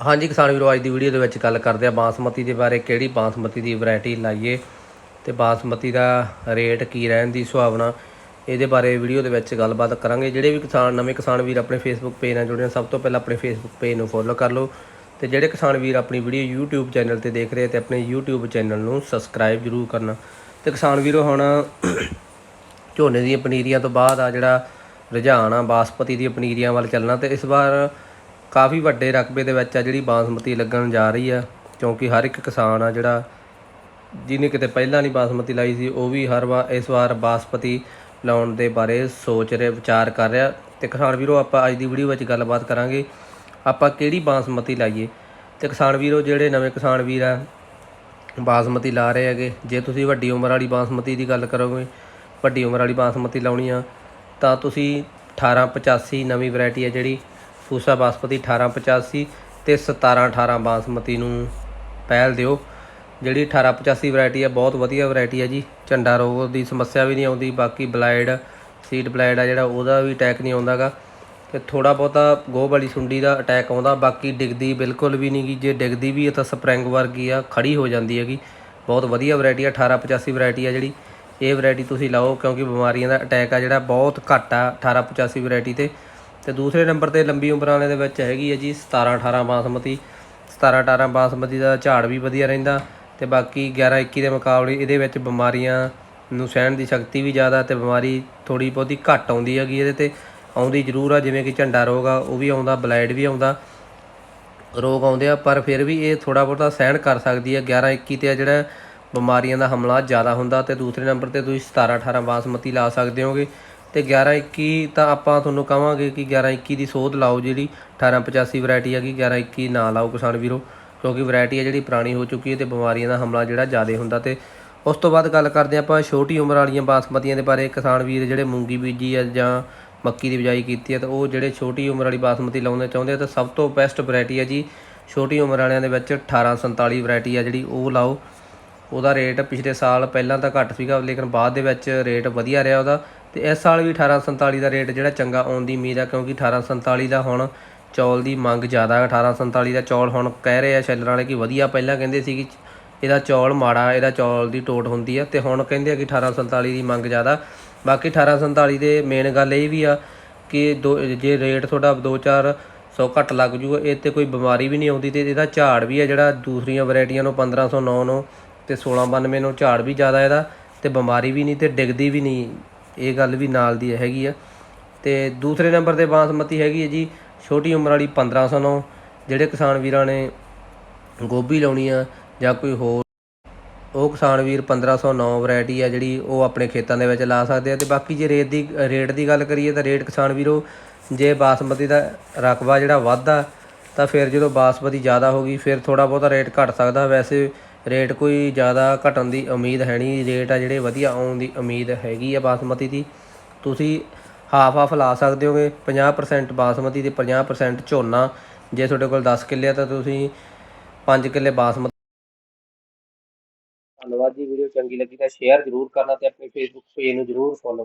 ਹਾਂਜੀ, ਕਿਸਾਨ ਵੀਰੋ, ਅੱਜ ਦੀ ਵੀਡੀਓ ਦੇ ਵਿੱਚ ਗੱਲ ਕਰਦੇ ਆ ਬਾਸਮਤੀ ਦੇ ਬਾਰੇ, ਕਿਹੜੀ ਬਾਸਮਤੀ ਦੀ ਵੈਰਾਈਟੀ ਲਾਈਏ ਤੇ ਬਾਸਮਤੀ ਦਾ ਰੇਟ ਕੀ ਰਹਿਣ ਦੀ ਸੁਭਾਵਨਾ ਇਹਦੇ ਬਾਰੇ ਵੀਡੀਓ ਦੇ ਵਿੱਚ ਗੱਲਬਾਤ ਕਰਾਂਗੇ। ਜਿਹੜੇ ਵੀ ਕਿਸਾਨ, ਨਵੇਂ ਕਿਸਾਨ ਵੀਰ ਆਪਣੇ ਫੇਸਬੁੱਕ ਪੇਜ ਨਾਲ ਜੁੜੇ ਨੇ, ਸਭ ਤੋਂ ਪਹਿਲਾਂ ਆਪਣੇ ਫੇਸਬੁੱਕ ਪੇਜ ਨੂੰ ਫੋਲੋ ਕਰ ਲਓ ਤੇ ਜਿਹੜੇ ਕਿਸਾਨ ਵੀਰ ਆਪਣੀ ਵੀਡੀਓ YouTube ਚੈਨਲ ਤੇ ਦੇਖ ਰਹੇ ਤੇ ਆਪਣੇ YouTube ਚੈਨਲ ਨੂੰ ਸਬਸਕ੍ਰਾਈਬ ਜ਼ਰੂਰ ਕਰਨਾ। ਤੇ ਕਿਸਾਨ ਵੀਰੋ, ਹੁਣ ਝੋਨੇ ਦੀਆਂ ਪਨੀਰੀਆਂ ਤੋਂ ਬਾਅਦ ਆ ਜਿਹੜਾ ਰੁਝਾਨ ਆ ਬਾਸਪਤੀ ਦੀਆਂ ਪਨੀਰੀਆਂ ਵੱਲ ਚੱਲਣਾ ਤੇ ਇਸ ਵਾਰ ਕਾਫੀ ਵੱਡੇ ਰਕਬੇ ਦੇ ਵਿੱਚ ਆ ਜਿਹੜੀ ਬਾਸਮਤੀ ਲੱਗਣ ਜਾ ਰਹੀ ਆ, ਕਿਉਂਕਿ ਹਰ ਇੱਕ ਕਿਸਾਨ ਆ ਜਿਹੜਾ ਜਿਹਨੇ ਕਿਤੇ ਪਹਿਲਾਂ ਨਹੀਂ ਬਾਸਮਤੀ ਲਾਈ ਸੀ, ਉਹ ਵੀ ਹਰ ਵਾਰ ਇਸ ਵਾਰ ਬਾਸਪਤੀ ਲਾਉਣ ਦੇ ਬਾਰੇ ਸੋਚ ਰਿਹਾ, ਵਿਚਾਰ ਕਰ ਰਿਹਾ। ਤੇ ਕਿਸਾਨ ਵੀਰੋ, ਆਪਾਂ ਅੱਜ ਦੀ ਵੀਡੀਓ ਵਿੱਚ ਗੱਲਬਾਤ ਕਰਾਂਗੇ, ਆਪਾਂ ਕਿਹੜੀ ਬਾਸਮਤੀ ਲਾਈਏ। ਤੇ ਕਿਸਾਨ ਵੀਰੋ, ਜਿਹੜੇ ਨਵੇਂ ਕਿਸਾਨ ਵੀਰ ਆ, ਬਾਸਮਤੀ ਲਾ ਰਹੇ ਹੈਗੇ, ਜੇ ਤੁਸੀਂ ਵੱਡੀ ਉਮਰ ਵਾਲੀ ਬਾਸਮਤੀ ਦੀ ਗੱਲ ਕਰੋਗੇ, ਵੱਡੀ ਉਮਰ ਵਾਲੀ ਬਾਸਮਤੀ ਲਾਉਣੀ ਆ, ਤਾਂ ਤੁਸੀਂ 1885 ਨਵੀਂ ਵੈਰਾਈਟੀ ਆ ਜਿਹੜੀ ਫੂਸਾ ਬਾਸਮਤੀ 1885 ਤੇ 1718 ਬਾਸਮਤੀ ਨੂੰ ਪਹਿਲ ਦਿਓ। ਜਿਹੜੀ 1885 ਵੈਰਾਈਟੀ ਆ, ਬਹੁਤ ਵਧੀਆ ਵੈਰਾਈਟੀ ਆ ਜੀ। ਝੰਡਾ ਰੋਗ ਦੀ ਸਮੱਸਿਆ ਵੀ ਨਹੀਂ ਆਉਂਦੀ। ਬਾਕੀ ਬਲਾਈਡ ਸੀਡ ਬਲਾਈਡ ਆ ਜਿਹੜਾ, ਉਹਦਾ ਵੀ ਅਟੈਕ ਨਹੀਂ ਆਉਂਦਾਗਾ। ਤੇ ਥੋੜਾ ਬਹੁਤਾ ਗੋਹ ਵਾਲੀ ਸੁੰਡੀ ਦਾ ਅਟੈਕ ਆਉਂਦਾ। ਬਾਕੀ ਡਿੱਗਦੀ ਬਿਲਕੁਲ ਵੀ ਨਹੀਂ ਗੀ। ਜੇ ਡਿੱਗਦੀ ਵੀ ਹੈ ਤਾਂ ਸਪਰਿੰਗ ਵਰਗੀ ਆ, ਖੜੀ ਹੋ ਜਾਂਦੀ ਹੈਗੀ। ਬਹੁਤ ਵਧੀਆ ਵੈਰਾਈਟੀ ਆ 1885 ਵੈਰਾਈਟੀ ਆ ਜਿਹੜੀ। ਇਹ ਵੈਰਾਈਟੀ ਤੁਸੀਂ ਲਾਓ ਕਿਉਂਕਿ ਬਿਮਾਰੀਆਂ ਦਾ ਅਟੈਕ ਆ ਜਿਹੜਾ, ਬਹੁਤ ਘੱਟ ਆ 1885 ਵੈਰਾਈਟੀ ਤੇ। ਤੇ ਦੂਸਰੇ ਨੰਬਰ ਤੇ ਲੰਬੀ ਉਮਰਾਂ ਵਾਲੇ ਦੇ ਵਿੱਚ ਹੈਗੀ ਹੈ ਜੀ 17 18 ਬਾਸਮਤੀ। 17 18 ਬਾਸਮਤੀ ਦਾ ਝਾੜ ਵੀ ਵਧੀਆ ਰਹਿੰਦਾ ਤੇ ਬਾਕੀ 11 21 ਦੇ ਮੁਕਾਬਲੇ ਇਹਦੇ ਵਿੱਚ ਬਿਮਾਰੀਆਂ ਨੂੰ ਸਹਿਣ ਦੀ ਸ਼ਕਤੀ ਵੀ ਜ਼ਿਆਦਾ ਤੇ ਬਿਮਾਰੀ ਥੋੜੀ ਬਹੁਤੀ ਘੱਟ ਆਉਂਦੀ ਹੈਗੀ ਇਹਦੇ ਤੇ। ਆਉਂਦੀ ਜ਼ਰੂਰ ਆ, ਜਿਵੇਂ ਕਿ ਝੰਡਾ ਰੋਗ ਆ, ਉਹ ਵੀ ਆਉਂਦਾ ਬਲਾਈਡ ਵੀ ਆਉਂਦਾ। ਰੋਗ ਆਉਂਦੇ ਆ, ਪਰ ਫਿਰ ਵੀ ਇਹ ਥੋੜਾ ਬਹੁਤਾ ਸਹਿਣ ਕਰ ਸਕਦੀ ਹੈ। 11 21 ਤੇ ਆ ਜਿਹੜਾ ਬਿਮਾਰੀਆਂ ਦਾ ਹਮਲਾ ਜ਼ਿਆਦਾ ਹੁੰਦਾ ਤੇ ਦੂਸਰੇ ਨੰਬਰ ਤੇ ਤੁਸੀਂ 17 18 ਬਾਸਮਤੀ ਲਾ ਸਕਦੇ ਹੋਗੇ। ਤੇ 11 21 ਤਾਂ ਆਪਾਂ ਤੁਹਾਨੂੰ ਕਹਾਂਗੇ ਕਿ 11 21 ਦੀ ਸੋਧ ਲਾਓ ਜਿਹੜੀ 1885 ਵੈਰਾਈਟੀ ਹੈਗੀ 11 21 ਨਾ ਲਾਓ ਕਿਸਾਨ ਵੀਰੋ, ਕਿਉਂਕਿ ਵੈਰਾਈਟੀ ਹੈ ਜਿਹੜੀ ਪੁਰਾਣੀ ਹੋ ਚੁੱਕੀ ਹੈ ਤੇ ਬਿਮਾਰੀਆਂ ਦਾ ਹਮਲਾ ਜਿਹੜਾ ਜ਼ਿਆਦਾ ਹੁੰਦਾ ਤੇ ਉਸ ਤੋਂ ਬਾਅਦ ਗੱਲ ਕਰਦੇ ਹਾਂ ਆਪਾਂ ਛੋਟੀ ਉਮਰ ਵਾਲੀਆਂ ਬਾਸਮਤੀਆਂ ਦੇ ਬਾਰੇ, ਕਿਸਾਨ ਵੀਰ ਜਿਹੜੇ ਮੂੰਗੀ ਬੀਜੀ ਹੈ ਜਾਂ ਮੱਕੀ ਦੀ ਬਿਜਾਈ ਕੀਤੀ ਹੈ ਤਾਂ ਉਹ ਜਿਹੜੇ ਛੋਟੀ ਉਮਰ ਵਾਲੀ ਬਾਸਮਤੀ ਲਾਉਣਾ ਚਾਹੁੰਦੇ ਆ ਤਾਂ ਸਭ ਤੋਂ ਬੈਸਟ ਵੈਰਾਈਟੀ ਹੈ ਜੀ, ਛੋਟੀ ਉਮਰ ਵਾਲਿਆਂ ਦੇ ਵਿੱਚ 1847 ਵੈਰਾਈਟੀ ਆ ਜਿਹੜੀ ਉਹ ਲਾਓ। ਉਹਦਾ ਰੇਟ ਪਿਛਲੇ ਸਾਲ ਪਹਿਲਾਂ ਤਾਂ ਘੱਟ ਸੀਗਾ, ਲੇਕਿਨ ਬਾਅਦ ਦੇ ਵਿੱਚ ਰੇਟ ਵਧੀਆ ਰਿਹਾ ਉਹਦਾ। ਤੇ ਇਸ ਸਾਲ ਵੀ 1847 ਦਾ ਰੇਟ ਜਿਹੜਾ ਚੰਗਾ ਆਉਣ ਦੀ ਉਮੀਦ ਆ, ਕਿਉਂਕਿ 1847 ਦਾ ਹੁਣ ਚੌਲ ਦੀ ਮੰਗ ਜ਼ਿਆਦਾ ਹੈ 1847 ਦਾ ਚੌਲ ਹੁਣ ਕਹਿ ਰਹੇ ਆ ਸ਼ੈਲਰ ਵਾਲੇ ਕਿ ਵਧੀਆ, ਪਹਿਲਾਂ ਕਹਿੰਦੇ ਸੀ ਕਿ ਇਹਦਾ ਚੌਲ ਮਾੜਾ, ਇਹਦਾ ਚੌਲ ਦੀ ਟੋਟ ਹੁੰਦੀ ਆ ਤੇ ਹੁਣ ਕਹਿੰਦੇ ਆ ਕਿ 1847 ਦੀ ਮੰਗ ਜ਼ਿਆਦਾ। ਬਾਕੀ 1847 ਦੇ ਮੇਨ ਗੱਲ ਇਹ ਵੀ ਆ ਕਿ ਦੋ, ਜੇ ਰੇਟ ਤੁਹਾਡਾ 2-4 ਸੌ ਘੱਟ ਲੱਗ ਜੂਗਾ ਇਹ ਤੇ ਕੋਈ ਬਿਮਾਰੀ ਵੀ ਨਹੀਂ ਆਉਂਦੀ ਤੇ ਇਹਦਾ ਝਾੜ ਵੀ ਆ ਜਿਹੜਾ ਦੂਸਰੀਆਂ ਵੈਰਾਈਟੀਆਂ ਨੂੰ 1509 ਨੂੰ ਤੇ 1692 ਨੂੰ ਝਾੜ ਵੀ ਜ਼ਿਆਦਾ ਇਹਦਾ ਤੇ ਬਿਮਾਰੀ ਵੀ ਨਹੀਂ ਤੇ ਡਿੱਗਦੀ ਵੀ ਨਹੀਂ। ਇਹ ਗੱਲ ਵੀ ਨਾਲ ਦੀ ਹੈਗੀ ਆ। ਤੇ ਦੂਸਰੇ ਨੰਬਰ ਤੇ ਬਾਸਮਤੀ ਹੈਗੀ ਹੈ ਜੀ, ਛੋਟੀ ਉਮਰ ਵਾਲੀ 1509 ਜਿਹੜੇ ਕਿਸਾਨ ਵੀਰਾਂ ਨੇ ਗੋਭੀ ਲਾਉਣੀ ਆ ਜਾਂ ਕੋਈ ਹੋਰ, ਉਹ ਕਿਸਾਨ ਵੀਰ 1509 ਵੈਰਾਈਟੀ ਆ ਜਿਹੜੀ ਉਹ ਆਪਣੇ ਖੇਤਾਂ ਦੇ ਵਿੱਚ ਲਾ ਸਕਦੇ ਆ। ਤੇ ਬਾਕੀ ਜੇ ਰੇਟ ਦੀ ਰੇਟ ਦੀ ਗੱਲ ਕਰੀਏ ਤਾਂ ਰੇਟ ਕਿਸਾਨ ਵੀਰੋ, ਜੇ ਬਾਸਮਤੀ ਦਾ ਰਕਬਾ ਜਿਹੜਾ ਵੱਧਦਾ ਤਾਂ ਫਿਰ ਜਦੋਂ ਬਾਸਮਤੀ ਜ਼ਿਆਦਾ ਹੋ ਗਈ, ਫਿਰ ਥੋੜਾ ਬਹੁਤਾ ਰੇਟ ਘਟ ਸਕਦਾ। ਵੈਸੇ ਰੇਟ ਕੋਈ ਜ਼ਿਆਦਾ ਘਟਣ ਦੀ ਉਮੀਦ ਹੈ ਨਹੀਂ, ਰੇਟ ਆ ਜਿਹੜੇ ਵਧੀਆ ਆਉਣ ਦੀ ਉਮੀਦ ਹੈਗੀ ਆ ਬਾਸਮਤੀ ਦੀ। ਤੁਸੀਂ ਹਾਫ ਹਾਫ ਲਾ ਸਕਦੇ ਹੋਗੇ 50% ਬਾਸਮਤੀ ਤੇ 50% ਝੋਨਾ। ਜੇ ਤੁਹਾਡੇ ਕੋਲ 10 ਕਿੱਲੇ ਆ ਤਾਂ ਤੁਸੀਂ 5 ਕਿੱਲੇ ਬਾਸਮਤੀ ਧੰਨਵਾਦ ਜੀ, ਵੀਡੀਓ ਚੰਗੀ ਲੱਗੀ ਤਾਂ ਸ਼ੇਅਰ ਜ਼ਰੂਰ ਕਰਨਾ ਤੇ ਆਪਣੇ ਫੇਸਬੁੱਕ ਪੇਜ ਨੂੰ ਜ਼ਰੂਰ ਫੋਲੋ